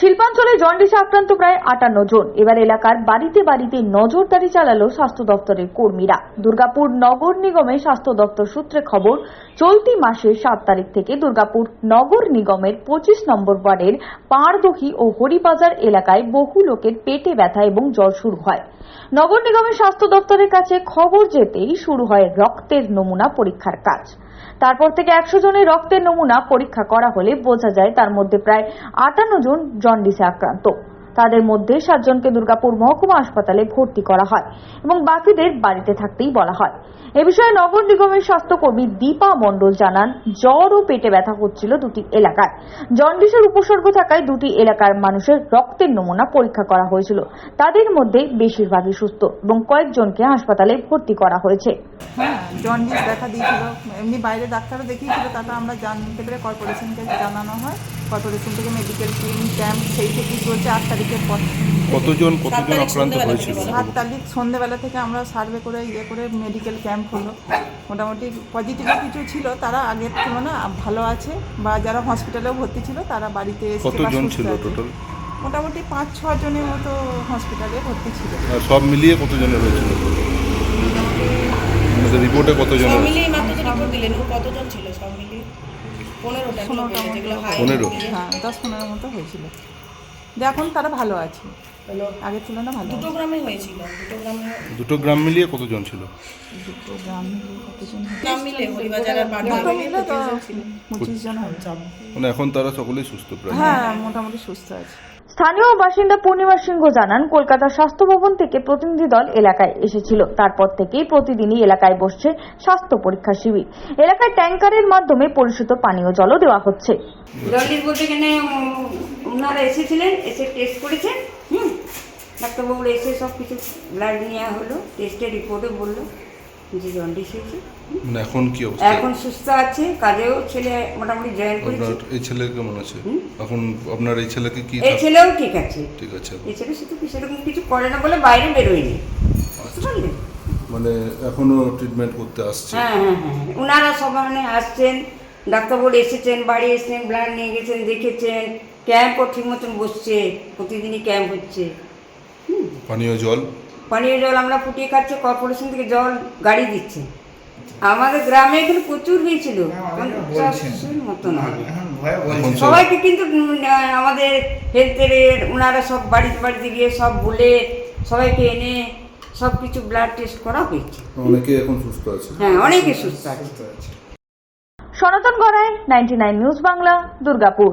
শিল্পাঞ্চলে জন্ডিসে আক্রান্ত প্রায় আটান্ন জন। এবার এলাকার বাড়িতে বাড়িতে নজরদারি চালালো স্বাস্থ্য দপ্তরের কর্মীরা। দুর্গাপুর নগর নিগমের স্বাস্থ্য দপ্তর সূত্রে খবর, চলতি মাসের সাত তারিখ থেকে দুর্গাপুর নগর নিগমের পঁচিশ নম্বর ওয়ার্ডের পাড়দহি ও হরিবাজার এলাকায় বহু লোকের পেটে ব্যথা এবং জ্বর শুরু হয়। নগর নিগমের স্বাস্থ্য দপ্তরের কাছে খবর যেতেই শুরু হয় রক্তের নমুনা পরীক্ষার কাজ। তারপর থেকে একশো জনের রক্তের নমুনা পরীক্ষা করা হলে বোঝা যায় তার মধ্যে প্রায় আটান্ন জন জন্ডিসে আক্রান্ত। তাদের মধ্যে সাতজনকে দুর্গাপুর মহকুমা হাসপাতালে ভর্তি করা হয় এবং বাকিদের বাড়িতে থাকতেই বলা হয়। এ বিষয়ে নগর নিগমের স্বাস্থ্যকর্মী দীপা মণ্ডল জানান, জ্বর ও পেটে ব্যথা হচ্ছিল দুটি এলাকায়। জন্ডিসের উপসর্গ থাকায় দুটি এলাকার মানুষের রক্তের নমুনা পরীক্ষা করা হয়েছিল। তাদের মধ্যে বেশিরভাগই সুস্থ এবং কয়েকজনকে হাসপাতালে ভর্তি করা হয়েছে। হ্যাঁ জন্ডিস দেখা দিয়েছিল। এমনি বাইরে ডাক্তারও দেখিয়েছিল তারপর আমরা জানতে পেরে কর্পোরেশনকে জানানো হয়। কর্পোরেশন থেকে মেডিকেল টিম ক্যাম্প সেই থেকেই চলছে আট তারিখের পর। কতজন কতজন আক্রান্ত হয়েছিল সাত তারিখ সন্ধ্যেবেলা থেকে আমরা সার্ভে করে ইয়ে করে মেডিকেল ক্যাম্প হলো। মোটামুটি পজিটিভ কিছু ছিল তারা আগের তুলনায় ভালো আছে। বা যারা হসপিটালেও ভর্তি ছিল তারা বাড়িতে এসে কতজন ছিল টোটাল মোটামুটি পাঁচ ছ জনের মতো হসপিটালে ভর্তি ছিল। সব মিলিয়ে কতজনের হয়েছিল? রিপোর্টে কতজন মিলিয়ে মাত্র রিপোর্ট দিলেন কতজন ছিল সব মিলিয়ে? পনেরোটা যেগুলো পনেরো? হ্যাঁ দশ পনেরোর মতো হয়েছিল। এখন তারা ভালো আছে। আগের তুলনায় ভালো দুটো গ্রামে হয়েছিল দুটো গ্রামে দুটো গ্রাম মিলিয়ে কতজন ছিল? দুটো গ্রাম মিলিয়ে কতজন গ্রাম মিলিয়ে হরিবাজার আর বাড়ি মিলে তো পঁচিশ জন হয়েছে। মানে এখন তারা সকলেই সুস্থ প্রায়। হ্যাঁ মোটামুটি সুস্থ আছে। স্থানীয় বাসিন্দা পূর্ণিমা সিংহ জানান, কলকাতা স্বাস্থ্য ভবন থেকে প্রতিনিধি দল এলাকায় এসেছিল। তারপর থেকেই প্রতিদিনই এলাকায় বসছে স্বাস্থ্য পরীক্ষা শিবির। এলাকায় ট্যাঙ্কারের মাধ্যমে পরিশুদ্ধ পানীয় জলও দেওয়া হচ্ছে। জন্ডিস বলতে ওনারা এসেছিলেন, এসে টেস্ট করেছেন, হুম? ডাক্তারবাবুরা এসে সব কিছু ব্লাড নেওয়া হলো টেস্টের রিপোর্টে বলল। যে জন্ডিস হয়েছে। মানে এখন কি অবস্থা? এখন সুস্থ আছে কাজেও ছেলে মোটামুটি জয়েন করেছে। এই ছেলে কেমন আছে? এখন আপনার এই ছেলেকে কি এই ছেলেও ঠিক আছে। ঠিক আছে। এই ছেলে শুধু সেরকম কিছু করে না বলে বাইরে বেরোয়নি। বুঝতে পারলে মানে এখনও ট্রিটমেন্ট করতে আসছে। হ্যাঁ হ্যাঁ হ্যাঁ হ্যাঁ। ওনারা সব মানে আসছেন ডাক্তারবাবু এসেছেন বাড়ি এসেছেন ব্লাড নিয়ে গেছেন দেখেছেন ক্যাম্পও ঠিক মতন বসছে প্রতিদিনই ক্যাম্প হচ্ছে। পানীয় জল? পানীয় জল আমরা ফুটিয়ে খাচ্ছি কর্পোরেশন থেকে জল গাড়ি দিচ্ছে। আমাদের গ্রামে এখানে প্রচুর হয়েছিল। মতন হবে। এখন সব সবাইকে কিন্তু আমাদের হেলথের ওনারা সব বাড়িতে বাড়িতে গিয়ে সব বলে সবাইকে এনে সব কিছু ব্লাড টেস্ট করা হয়েছে। অনেকে এখন সুস্থ আছে। হ্যাঁ অনেকে সুস্থ আছে। Sanatan Garai ninety news Bangla Durgapur.